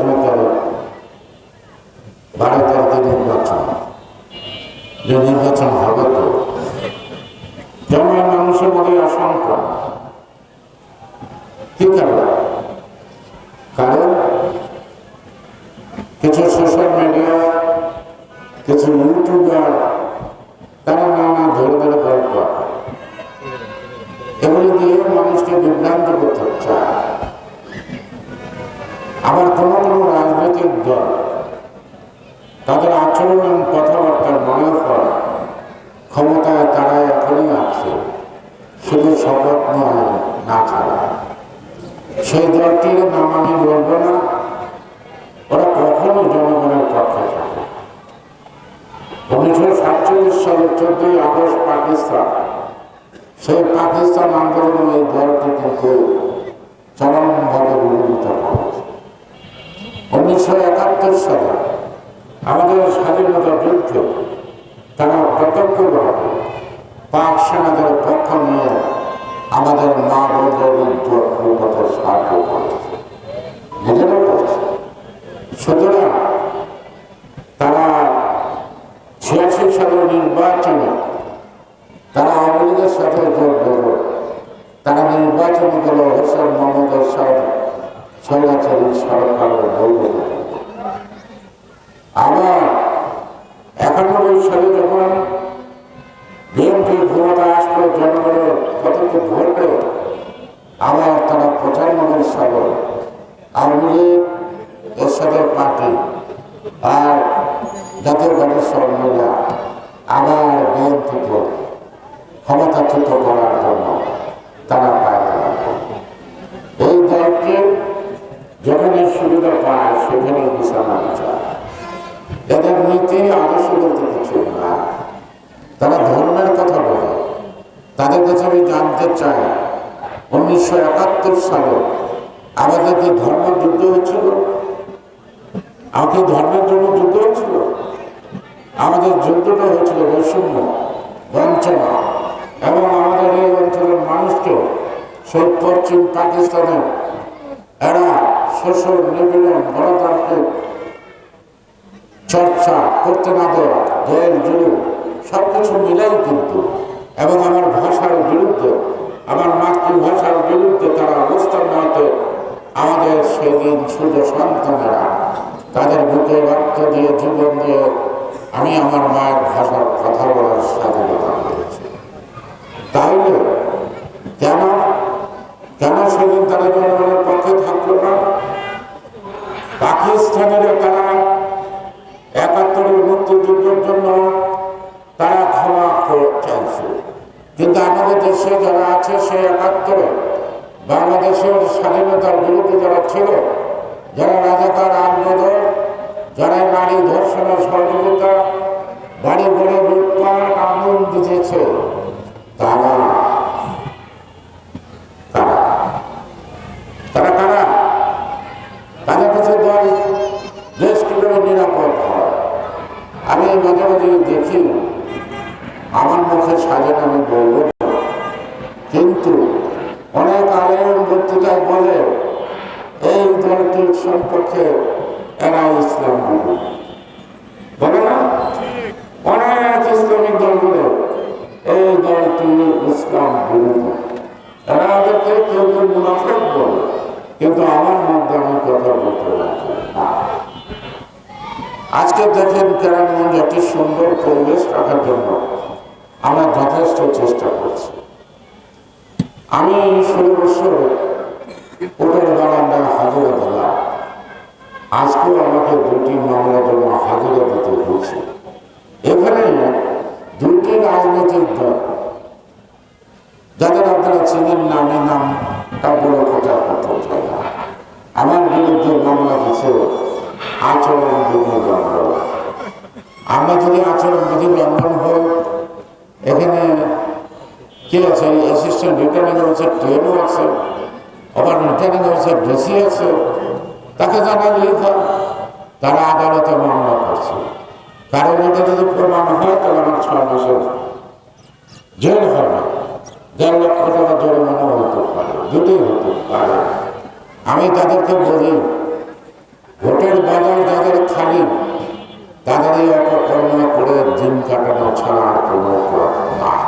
দুই তারিখ বারো তারিখে নির্বাচন, যে নির্বাচন হবে তো যেমন মানুষের মধ্যে আশঙ্কা, কি কারণ কারণ কিছু সোশ্যাল মিডিয়া কিছু ইউটিউবার তারা নানা ধরে ধরে গল্প। এগুলি দিয়ে মানুষকে বিভ্রান্ত করতে চায় তাদের আচরণ এবং কথাবার্তার মনে হয় ক্ষমতায় তারা এখনই আছে, শুধু শপথ নয় না ছাড়া। সেই দলটির নাম আমি বলব না, ওরা কখনো জনগণের পক্ষে থাকে। উনিশশো সাতচল্লিশ সালের চোদ্দই আগস্ট পাকিস্তান, সেই পাকিস্তান আন্দোলনে এই দলটি কিন্তু চরমভাবে বিরোধিত করেছে উনিশশো একাত্তর সালে আমাদের স্বাধীনতা যুদ্ধে তারা প্রত্যক্ষভাবে পাক সেনাদের পক্ষ নিয়ে আমাদের মা বোনদের ভবিষ্যতে সাহায্য করেছে। নিজেরা করছে সুতরাং তারা ছিয়াশি সালের নির্বাচনে তারা লীগের সাথে যোগ দিল তারা নির্বাচন দিল হোসেন মোহাম্মদের সাথে স্বৈরাচারী সরকারের দৌড়ে আবার একানব্বই সালে যখন বিএনপি ক্ষমতা আসলো, জনগণের কতকে ভোটে আবার তারা পঁচানব্বই সালে আওয়ামী লীগ এরশাদের পার্টি আর জাতীয় সব মিলা আবার বিএনপিকে ক্ষমতাচ্যুত করার জন্য তারা পায় সেখানে বিছানা চায়। এদের আদর্শ বলতে কিছু না। তারা ধর্মের কথা বলে। তাদের কাছে আমি জানতে চাই, উনিশশো একাত্তর সালে আমাদের কি ধর্ম যুদ্ধ হচ্ছিল? আমাকে ধর্মের জন্য যুদ্ধ হচ্ছিল? আমাদের যুদ্ধটা হয়েছিল বৈষম্য, বঞ্চনা এবং আমাদের এই অঞ্চলের মানুষকে সেই পশ্চিম পাকিস্তানের এরা শোষণ, নিপীড়ন গণতান্ত্রিক চর্চা করতে না দেওয়া জয়ের জুলুম সব কিছু মিলাই কিন্তু, এবং আমার ভাষার বিরুদ্ধে, আমার মাতৃভাষার বিরুদ্ধে তারা অবস্থান নেওয়াতে আমাদের সেদিন ছোট সন্তানেরা, তাদের বুকে রক্ত দিয়ে জীবন দিয়ে আমি আমার মায়ের ভাষার কথা বলার স্বাধীনতা পেয়েছি। তাহলে কেন কেন সেদিন তারা জনগণের পাকিস্তানের তারা একাত্তরের মুক্তিযুদ্ধের জন্য তারা ক্ষমা চাইছে। কিন্তু আমাদের দেশে যারা আছে, সে একাত্তরে। বাংলাদেশের স্বাধীনতার বিরুদ্ধে যারা ছিল, যারা রাজাকার আন্দোলন যারা নারী ধর্ষণের সহযোগিতা, বাড়ি গড়ে লুটপাট দিতেছে তারা তারা তারা কারা তাদের কাছে দল দেশ কীভাবে নিরাপদ হয় আমি মাঝে মাঝে দেখি আমার মুখে সাজানো আমি বলব। কিন্তু অনেক আলেম বক্তৃতায় বলে, এই দলটির সম্পর্কে এরা ইসলাম বিরোধী বলে না? অনেক ইসলামিক দল বলে, এই দলটি ইসলাম বিরোধী এরা ওদেরকে কেউ কেউ মুনাফেক বলে, কিন্তু আমার মধ্যে আমি কথা বলতে রাখি না। আজকে দেখেন কেরানীগঞ্জ একটি সুন্দর পরিবেশ রাখার জন্য আমরা যথেষ্ট চেষ্টা করছি। আমি ষোলো বছর ওটার বারান্দায় হাজিরা দিলাম। আজকেও আমাকে দুটি মামলার জন্য হাজিরা দিতে হয়েছে। এখানে দুটি রাজনৈতিক দল, যাদের আপনারা চিনেন না, আমি নাম তা বড় না। আমার বিরুদ্ধে মামলা দিচ্ছে আচরণ বিধি লঙ্ঘন আমরা যদি আচরণ বিধি লঙ্ঘন হই, এখানে কি আছে? অ্যাসিস্ট্যান্ট রিটার্নিং অফিসার ট্রেনও আছে, আবার রিটার্নিং অফিসার ডিসি আছে। তাকে জানালেই হয় তারা আদালতে মামলা করছে। কারণ এটা যদি প্রমাণ হয়, তাহলে আমার ছয় মাসের জেল হবে। দেড় লক্ষ টাকা জরিমানা হতে পারে, দুটোই হতে পারে। আমি তাদেরকে বলি ভোটের বাজার যাদের খালি তাদের এই অপকর্ম করে দিন কাটানো ছাড়া আর কোনো পথ নাই।